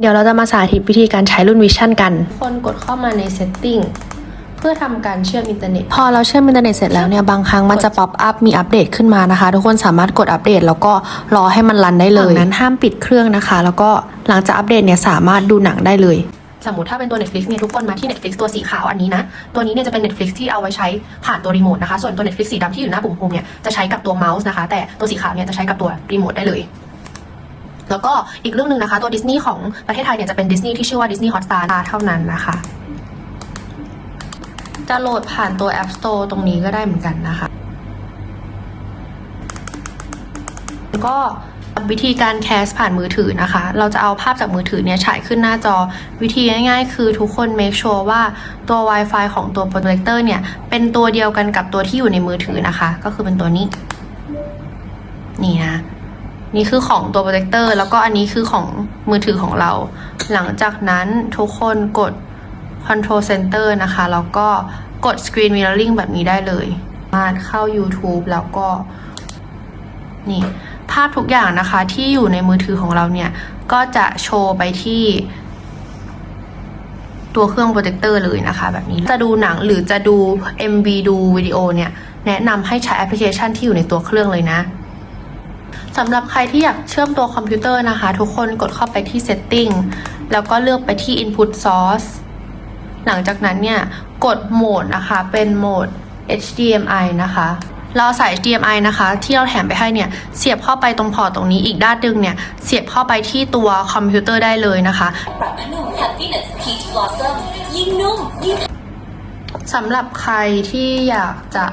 เดี๋ยวเราจะมาสาธิตวิธีการใช้รุ่นวิชั่นกัน คนกดเข้ามาใน setting เพื่อทำการเชื่อมอินเทอร์เน็ต พอเราเชื่อมอินเทอร์เน็ตเสร็จแล้วเนี่ยบางครั้งมันจะป๊อปอัพมีอัปเดตขึ้นมานะคะ ทุกคนสามารถกดอัปเดตแล้วก็รอให้มันรันได้เลยนั้นห้ามปิดเครื่องนะคะ แล้วก็หลังจากอัปเดตเนี่ยสามารถดูหนังได้เลย สมมติถ้าเป็นตัว Netflix เนี่ยทุกคนมาที่ Netflix ตัวสีขาวอันนี้นะ ตัวนี้เนี่ยจะเป็น Netflix ที่เอาไว้ใช้ผ่านตัวรีโมทนะคะ ส่วนตัว Netflix สีดำที่อยู่หน้าปุ่มโฮมเนี่ยจะใช้กับตัวเมาส์นะคะ แต่ตัวสีขาวเนี่ยจะใช้กับตัวรีโมทได้เลย แล้วก็อีกเรื่องหนึ่งนะคะ ตัวดิสนีย์ของประเทศไทยเนี่ยจะเป็นดิสนีย์ที่ชื่อว่า Disney Hotstar เท่านั้นนะคะ จะโหลดผ่านตัว App Store ตรงนี้ก็ได้เหมือนกันนะคะก็วิธีการแคสผ่านมือถือนะคะ เราจะเอาภาพจากมือถือเนี่ยฉายขึ้นหน้าจอ วิธีง่ายๆ คือทุกคน make sure ว่าตัว Wi-Fi ของตัวโปรเจคเตอร์เนี่ย เป็นตัวเดียวกันกับตัวที่อยู่ในมือถือนะคะ ก็คือเป็นตัวนี้ นี่นะ นี่คือของตัวโปรเจคเตอร์แล้วก็อันนี้คือของมือถือของเรา หลังจากนั้นทุกคนกด Control Center นะคะ แล้วก็กด Screen Mirroring แบบนี้ได้เลยสามารถเข้า YouTube แล้วก็ นี่ ภาพทุกอย่างนะคะที่อยู่ในมือถือของเราเนี่ย ก็จะโชว์ไปที่ตัวเครื่องโปรเจคเตอร์เลยนะคะ แบบนี้จะดูหนังหรือจะดู MV ดูวิดีโอเนี่ย แนะนำให้ใช้แอปพลิเคชันที่อยู่ในตัวเครื่องเลยนะ สำหรับใครที่อยากเชื่อมตัวคอมพิวเตอร์นะคะ ทุกคนกดเข้าไปที่ Setting แล้วก็เลือกไปที่ Input Source หลังจากนั้นเนี่ยกดโหมดนะคะเป็นโหมด HDMI นะคะ เราใส่ HDMI นะคะ ที่เราแถมไปให้เนี่ยเสียบเข้าไปตรงพอร์ตตรงนี้อีกด้านหนึงเนี่ยเสียบเข้าไปที่ตัวคอมพิวเตอร์ได้เลยนะคะปรับนุ่ม Happiness Peach Blossom ยิ่งนุ่มยิ่งสำหรับใครที่อยากจะ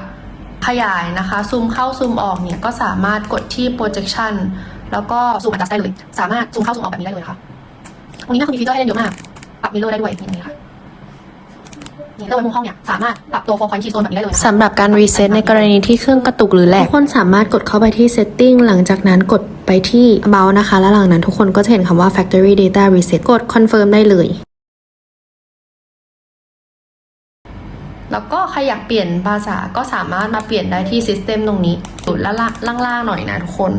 ขยายนะคะ ซูมเข้าซูมออกเนี่ยก็สามารถกดที่ projection แล้วก็ซูม adjust ได้เลย สามารถซูมเข้าซูมออกแบบนี้ได้เลยค่ะ ตรงนี้ก็คือมีฟีเจอร์ให้เล่นเยอะมาก ปรับมิเรอร์ได้ด้วยนี่ค่ะนี่ตัวมุมห้องเนี่ยสามารถปรับตัว four point key zone แบบนี้ได้เลยนะคะสำหรับการรีเซ็ตในกรณีที่เครื่องกระตุกหรือแหลกทุกคนสามารถกดเข้าไปที่ Setting หลังจากนั้นกดไปที่ About นะคะ แล้วหลังนั้นทุกคนก็จะเห็นคำว่า Factory Data Reset กด Confirm ได้เลย แล้วก็ใครอยากเปลี่ยนภาษาก็สามารถมาเปลี่ยนได้ที่ system ตรงนี้สุดละล่างล่างๆหน่อยนะทุกคน